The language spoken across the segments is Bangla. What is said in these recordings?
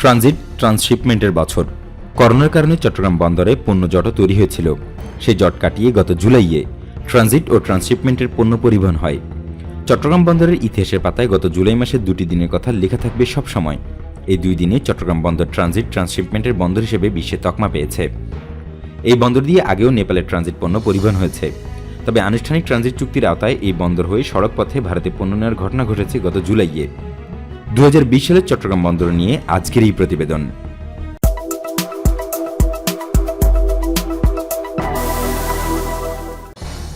ট্রানজিট, ট্রান্সশিপমেন্টের বছর। করোনার কারণে চট্টগ্রাম বন্দরে পণ্য জট তৈরি হয়েছিল। সেই জট কাটিয়ে গত জুলাইয়ে ট্রানজিট ও ট্রান্সশিপমেন্টের পণ্য পরিবহন হয়। চট্টগ্রাম বন্দরের ইতিহাসের পাতায় গত জুলাই মাসের দুটি দিনের কথা লেখা থাকবে সব সময় এই দুই দিনে চট্টগ্রাম বন্দর ট্রানজিট, ট্রান্সশিপমেন্টের বন্দর হিসেবে বিশ্বে তকমা পেয়েছে। এই বন্দর দিয়ে আগেও নেপালের ট্রানজিট পণ্য পরিবহন হয়েছে। তবে আনুষ্ঠানিক ট্রানজিট চুক্তির আওতায় এই বন্দর হয়ে সড়ক পথে ভারতে পণ্য নেওয়ার ঘটনা ঘটেছে গত জুলাইয়ে। দু হাজার বিশ সালের চট্টগ্রাম বন্দর নিয়ে আজকের এই প্রতিবেদন।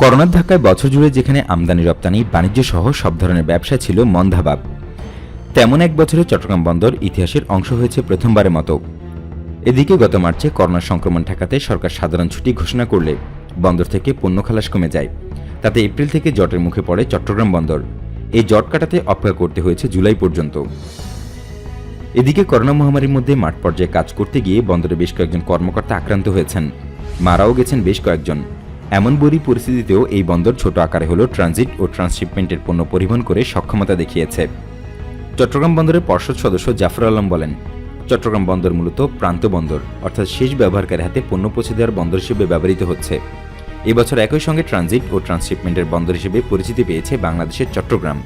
করোনার ধাক্কায় বছর জুড়ে যেখানে আমদানি, রপ্তানি, বাণিজ্য সহ সব ধরনের ব্যবসা ছিল মন্দাভাব। তেমন এক বছরে চট্টগ্রাম বন্দর ইতিহাসের অংশ হয়েছে প্রথমবারের মতো। এদিকে গত মার্চে করোনা সংক্রমণ ঠেকাতে সরকার সাধারণ ছুটি ঘোষণা করলে বন্দর থেকে পণ্য খালাস কমে যায়। তাতে এপ্রিল থেকে জটের মুখে পড়ে চট্টগ্রাম বন্দর। এই জট কাটাতে অপেক্ষা করতে হয়েছে জুলাই পর্যন্ত। এদিকে করোনা মহামারীর মধ্যে মাঠ পর্যায়ে কাজ করতে গিয়ে বন্দরে বেশ কয়েকজন কর্মকর্তা আক্রান্ত হয়েছেন। মারাও গেছেন বেশ কয়েকজন। এমন বড়ি পরিস্থিতিতেও এই বন্দর ছোট আকারে হলেও ট্রানজিট ও ট্রান্সশিপমেন্টের পণ্য পরিবহন করে সক্ষমতা দেখিয়েছে। চট্টগ্রাম বন্দরের পর্ষদ সদস্য জাফর আলম বলেন, চট্টগ্রাম বন্দর মূলত প্রান্ত বন্দর, অর্থাৎ শেষ ব্যবহারকারী হাতে পণ্য পৌঁছে দেওয়ার বন্দর হিসেবে ব্যবহৃত হচ্ছে। এবছর একই সঙ্গে ট্রানজিট ও ট্রান্সশিপমেন্টের বন্দর হিসেবে পরিচিতি পেয়েছে বাংলাদেশের চট্টগ্রাম।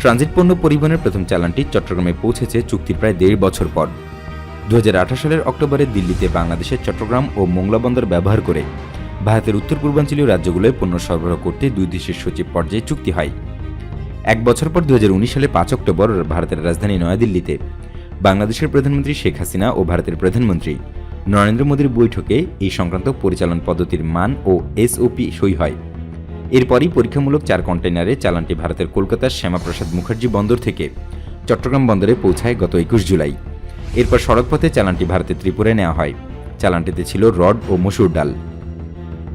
ট্রানজিট পণ্য পরিবহনের প্রথম চালানটি চট্টগ্রামে পৌঁছেছে চুক্তির প্রায় দেড় বছর পর। দু হাজার আঠারো সালের অক্টোবরে দিল্লিতে বাংলাদেশের চট্টগ্রাম ও মোংলা বন্দর ব্যবহার করে ভারতের উত্তর পূর্বাঞ্চলীয় রাজ্যগুলোয় পণ্য সরবরাহ করতে দুই দেশের সচিব পর্যায়ে চুক্তি হয়। এক বছর পর দু হাজার উনিশ সালে পাঁচ অক্টোবর ভারতের রাজধানী নয়াদিল্লিতে বাংলাদেশের প্রধানমন্ত্রী শেখ হাসিনা ও ভারতের প্রধানমন্ত্রী নরেন্দ্র মোদীর বৈঠকে এই সংক্রান্ত পরিচালন পদ্ধতির মান ও এসওপি সই হয়। এরপরই পরীক্ষামূলক চার কন্টেইনারে চালানটি ভারতের কলকাতার শ্যামাপ্রসাদ মুখার্জি বন্দর থেকে চট্টগ্রাম বন্দরে পৌঁছায় গত একুশ জুলাই। এরপর সড়কপথে চালানটি ভারতের ত্রিপুরায় নেওয়া হয়। চালানটিতে ছিল রড ও মসুর ডাল।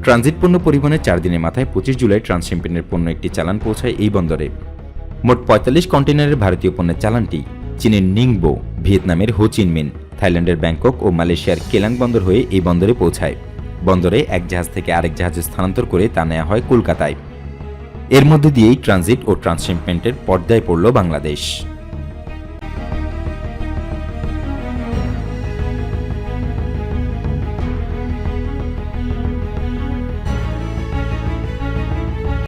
ট্রানজিট পণ্য পরিবহনের চার দিনের মাথায় পঁচিশ জুলাই ট্রান্সশিপমেন্টের পণ্য একটি চালান পৌঁছায় এই বন্দরে। মোট পঁয়তাল্লিশ কন্টেইনারের ভারতীয় পণ্যের চালানটি চীনের নিংবো, ভিয়েতনামের হো চিনমিন। থাইল্যান্ডের ব্যাংকক ও মালয়েশিয়ার কেলাং বন্দর হয়ে এই বন্দরে পৌঁছায়। বন্দরে এক জাহাজ থেকে আরেক জাহাজে স্থানান্তর করে তা নেওয়া হয় কলকাতায়। এর মধ্যে দিয়েই ট্রানজিট ও ট্রান্সশিপমেন্টের পর্দায় পড়ল বাংলাদেশ।